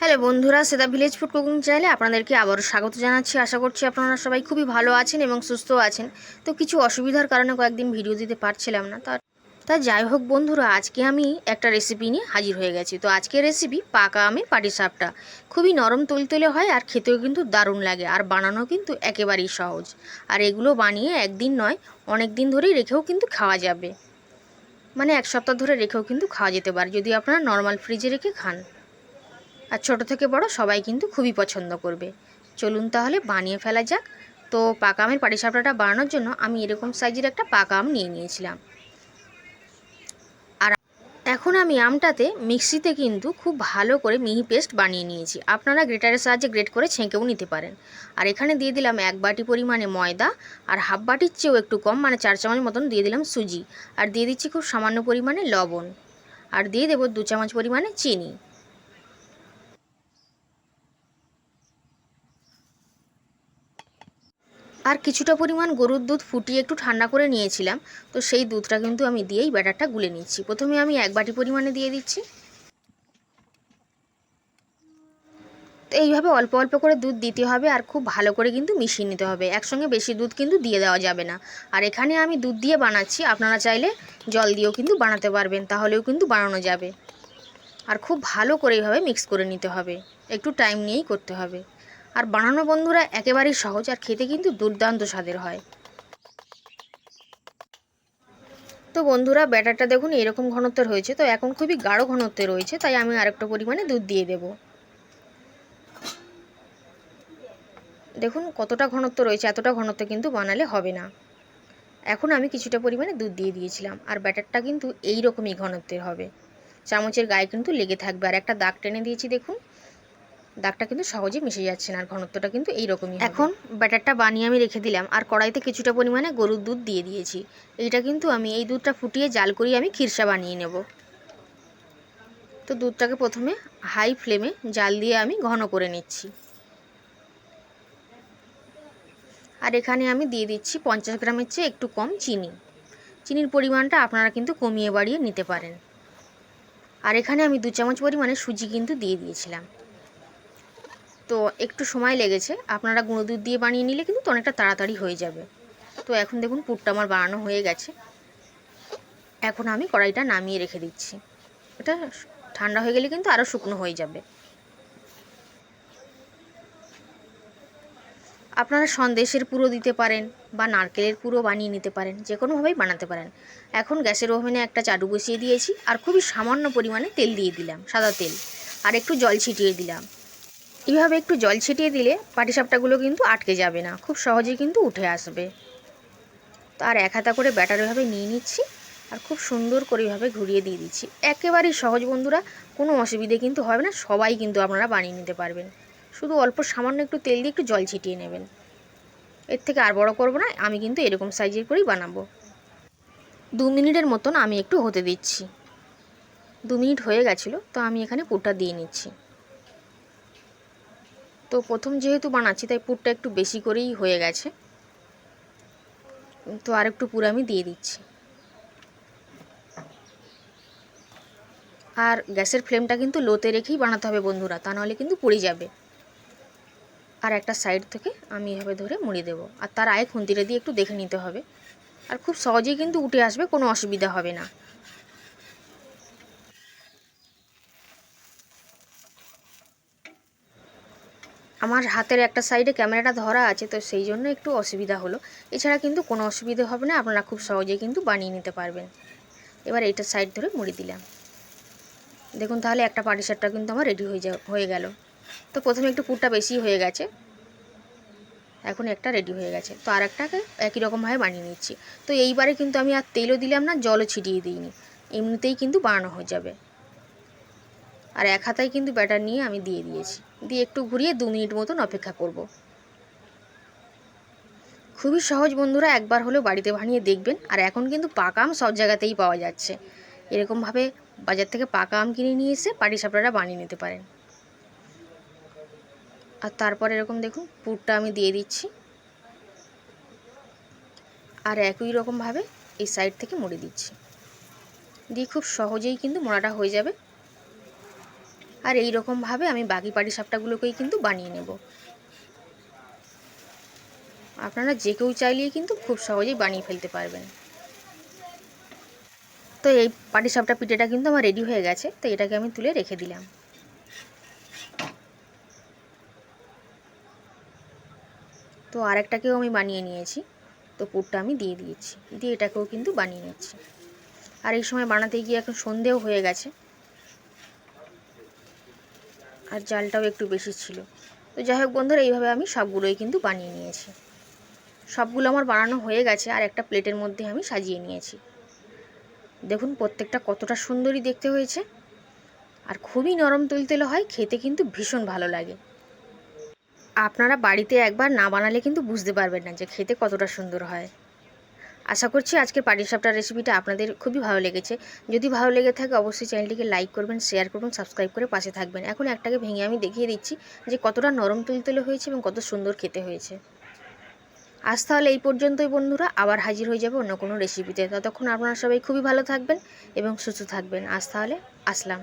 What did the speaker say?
Hello বন্ধুরা, সেদা village food cooking চ্যানেলে আপনাদেরকে আবারও স্বাগত জানাচ্ছি। আশা করছি আপনারা সবাই খুবই ভালো আছেন এবং সুস্থ আছেন। তো কিছু অসুবিধার কারণে কয়েকদিন ভিডিও দিতে পারছিলাম না। তার তা যাই হোক বন্ধুরা, আজকে আমি একটা রেসিপি নিয়ে হাজির হয়ে গেছি। তো আজকের রেসিপি পাকা আমের পাটিসাপটা খুবই নরম তুলতুলে হয় আর খেতেও কিন্তু দারুণ লাগে আর বানানো কিন্তু একেবারেই সহজ। আর এগুলো বানিয়ে একদিন নয় অনেক দিন ধরেই রেখেও কিন্তু খাওয়া যাবে। মানে এক সপ্তাহ ধরে রেখেও কিন্তু খাওয়া যেতে পারে, যদি আপনারা নর্মাল ফ্রিজে রেখে খান। আর ছোট থেকে বড় সবাই কিন্তু খুবই পছন্দ করবে। চলুন তাহলে বানিয়ে ফেলা যাক। তো পাকা আমের পাটিসাপটাটা বানানোর জন্য আমি এরকম সাইজের একটা পাকা আম নিয়ে নিয়েছিলাম। আর এখন আমি আমটাতে মিক্সিতে কিন্তু খুব ভালো করে মিহি পেস্ট বানিয়ে নিয়েছি। আপনারা গ্রেটারের সাহায্যে গ্রেট করে ছেঁকেও নিতে পারেন। আর এখানে দিয়ে দিলাম এক বাটি পরিমাণে ময়দা আর হাফ বাটির চেয়েও একটু কম মানে চার চামচ মতন দিয়ে দিলাম সুজি। আর দিয়ে দিচ্ছি খুব সামান্য পরিমাণে লবণ। আর দিয়ে দেবো দু চামচ পরিমাণে চিনি। আর কিছুটা পরিমাণ গরুর দুধ ফুটিয়ে একটু ঠান্ডা করে নিয়েছিলাম, তো সেই দুধটা কিন্তু আমি দিয়েই ব্যাটারটা গুলে নিচ্ছি। প্রথমে আমি এক বাটি পরিমাণে দিয়ে দিচ্ছি। তো এইভাবে অল্প অল্প করে দুধ দিতে হবে আর খুব ভালো করে কিন্তু মিশিয়ে নিতে হবে। একসঙ্গে বেশি দুধ কিন্তু দিয়ে দেওয়া যাবে না। আর এখানে আমি দুধ দিয়ে বানাচ্ছি, আপনারা চাইলে জল দিয়েও কিন্তু বানাতে পারবেন, তাহলেও কিন্তু বানানো যাবে। আর খুব ভালো করে এইভাবে মিক্স করে নিতে হবে। একটু টাইম নিয়েই করতে হবে। আর বানানো বন্ধুরা একেবারেই সহজ আর খেতে কিন্তু দুর্দান্ত স্বাদের হয়। তো বন্ধুরা, ব্যাটারটা দেখুন, এরকম ঘনত্বের হয়েছে তো এখন খুবই গাঢ় ঘনত্বে রয়েছে, তাই আমি আরেকটা পরিমাণে দুধ দিয়ে দেব। দেখুন কতটা ঘনত্ব রয়েছে, এতটা ঘনত্ব কিন্তু বানালে হবে না। এখন আমি কিছুটা পরিমাণে দুধ দিয়ে দিয়েছিলাম, আর ব্যাটারটা কিন্তু এই রকমই ঘনত্বের হবে। চামচের গায়ে কিন্তু লেগে থাকবে, আর একটা দাগ টেনে দিয়েছি, দেখুন। দাগটা কিন্তু সহজে মিশে যাচ্ছে না, আর ঘনত্বটা কিন্তু এইরকমই এখন ব্যাটারটা বানিয়ে আমি রেখে দিলাম, আর কড়াইতে কিছুটা পরিমাণে গরুর দুধ দিয়ে দিয়েছি। এইটা কিন্তু আমি এই দুধটা ফুটিয়ে জাল করিয়ে আমি খিরসা বানিয়ে নেব। তো দুধটাকে প্রথমে হাই ফ্লেমে জাল দিয়ে আমি ঘন করে নিচ্ছি। আর এখানে আমি দিয়ে দিচ্ছি পঞ্চাশ গ্রামের চেয়ে একটু কম চিনি। চিনির পরিমাণটা আপনারা কিন্তু কমিয়ে বাড়িয়ে নিতে পারেন। আর এখানে আমি দু চামচ পরিমাণে সুজি কিন্তু দিয়ে দিয়েছিলাম। তো একটু সময় লেগেছে। আপনারা গুঁড়ো দুধ দিয়ে বানিয়ে নিলে কিন্তু অনেকটা তাড়াতাড়ি হয়ে যাবে। তো এখন দেখুন পুরটা আমার বানানো হয়ে গেছে। এখন আমি কড়াইটা নামিয়ে রেখে দিচ্ছি। এটা ঠান্ডা হয়ে গেলে কিন্তু আরও শুকনো হয়ে যাবে। আপনারা সন্দেশের পুরো দিতে পারেন বা নারকেলের পুরো বানিয়ে নিতে পারেন, যে কোনোভাবেই বানাতে পারেন। এখন গ্যাসের ওভেনে একটা চাটু বসিয়ে দিয়েছি আর খুবই সামান্য পরিমাণে তেল দিয়ে দিলাম, সাদা তেল। আর একটু জল ছিটিয়ে দিলাম। এইভাবে একটু জল ছিটিয়ে দিলে পাটিসাপটাগুলো কিন্তু আটকে যাবে না। খুব সহজেই কিন্তু উঠে আসবে। তো আর এক হাতা করে ব্যাটার এভাবে নিয়ে নিচ্ছি আর খুব সুন্দর করে এভাবে ঘুরিয়ে দিয়ে দিচ্ছি। একেবারেই সহজ বন্ধুরা, কোনো অসুবিধে কিন্তু হবে না, সবাই কিন্তু আপনারা বানিয়ে নিতে পারবেন। শুধু অল্প সামান্য একটু তেল দিয়ে একটু জল ছিটিয়ে নেবেন। এর থেকে আর বড় করব না, আমি কিন্তু এরকম সাইজের করেই বানাবো। দু মিনিটের মতন আমি একটু হতে দিচ্ছি। দু মিনিট হয়ে গেছিল, তো আমি এখানে পুরটা দিয়ে নিচ্ছি। তো প্রথম যেহেতু বানাচ্ছি, তাই পুরটা একটু বেশি করেই হয়ে গেছে। তো আর একটু পুর আমি দিয়ে দিচ্ছি। আর গ্যাসের ফ্লেমটা কিন্তু লোতে রেখেই বানাতে হবে বন্ধুরা, তা নাহলে কিন্তু পুড়ে যাবে। আর একটা সাইড থেকে আমি এভাবে ধরে মুড়ে দেবো। আর তার আয়ে খুন্তিটা দিয়ে একটু দেখে নিতে হবে। আর খুব সহজেই কিন্তু উঠে আসবে, কোনো অসুবিধা হবে না। আমার হাতের একটা সাইডে ক্যামেরাটা ধরা আছে, তো সেই জন্য একটু অসুবিধা হলো। এছাড়া কিন্তু কোনো অসুবিধে হবে না, আপনারা খুব সহজেই কিন্তু বানিয়ে নিতে পারবেন। এবার এইটা সাইড ধরে মুড়ি দিলাম। দেখুন তাহলে একটা পাটি পাটিসাপটা কিন্তু আমার রেডি হয়ে যা হয়ে গেল। তো প্রথমে একটু পুরটা বেশি হয়ে গেছে। এখন একটা রেডি হয়ে গেছে। তো আর একটাকে একই রকমভাবে বানিয়ে নিচ্ছি। তো এইবারে কিন্তু আমি আর তেলও দিলাম না, জলও ছিটিয়ে দিইনি। এমনিতেই কিন্তু বানানো হয়ে যাবে। আর এক হাতায় কিন্তু ব্যাটার নিয়ে আমি দিয়ে দিয়েছি। দিয়ে একটু ঘুরিয়ে দু মিনিট মতন অপেক্ষা করব। খুবই সহজ বন্ধুরা, একবার হলেও বাড়িতে বানিয়ে দেখবেন। আর এখন কিন্তু পাকা আম সব জায়গাতেই পাওয়া যাচ্ছে। এরকমভাবে বাজার থেকে পাকা আম কিনে নিয়ে এসে পাটিসাপটাটা বানিয়ে নিতে পারেন। আর তারপর এরকম দেখুন, পুরটা আমি দিয়ে দিচ্ছি। আর একই রকমভাবে এই সাইড থেকে মুড়ে দিচ্ছি। দিয়ে খুব সহজেই কিন্তু মোড়াটা হয়ে যাবে। আর এই রকমভাবে আমি বাকি পাটি পাটিসাপটাগুলোকেই কিন্তু বানিয়ে নেব। আপনারা যে কেউ চাইলেই কিন্তু খুব সহজেই বানিয়ে ফেলতে পারবেন। তো এই পাটিসাপটা পিঠেটা কিন্তু আমার রেডি হয়ে গেছে, তো এটাকে আমি তুলে রেখে দিলাম। তো আরেকটাকেও আমি বানিয়ে নিয়েছি, তো পুরটা আমি দিয়ে দিয়েছি, দিয়ে এটাকেও কিন্তু বানিয়ে নিচ্ছি। আর এই সময় বানাতে গিয়ে এখন সন্ধেও হয়ে গেছে আর জালটাও একটু বেশি ছিল। তো যাই হোক বন্ধুরা, এইভাবে আমি সবগুলোই কিন্তু বানিয়ে নিয়েছি। সবগুলো আমার বানানো হয়ে গেছে আর একটা প্লেটের মধ্যে আমি সাজিয়ে নিয়েছি। দেখুন প্রত্যেকটা কতটা সুন্দরই দেখতে হয়েছে। আর খুবই নরম তুলতেলে হয়, খেতে কিন্তু ভীষণ ভালো লাগে। আপনারা বাড়িতে একবার না বানালে কিন্তু বুঝতে পারবেন না যে খেতে কতটা সুন্দর হয়। আশা করছি আজকের পাটিসাপটার রেসিপিটা আপনাদের খুবই ভালো লেগেছে। যদি ভালো লেগে থাকে, অবশ্যই চ্যানেলটিকে লাইক করবেন শেয়ার করবেন সাবস্ক্রাইব করে পাশে থাকবেন। এখন একটাকে ভেঙে আমি দেখিয়ে দিচ্ছি যে কতটা নরম তুলতুলে হয়েছে এবং কত সুন্দর খেতে হয়েছে। আজ তাহলে এই পর্যন্তই বন্ধুরা, আবার হাজির হয়ে যাবে অন্য কোনো রেসিপিতে ততক্ষণ আপনারা সবাই খুবই ভালো থাকবেন এবং সুস্থ থাকবেন। আজ তাহলে আসলাম।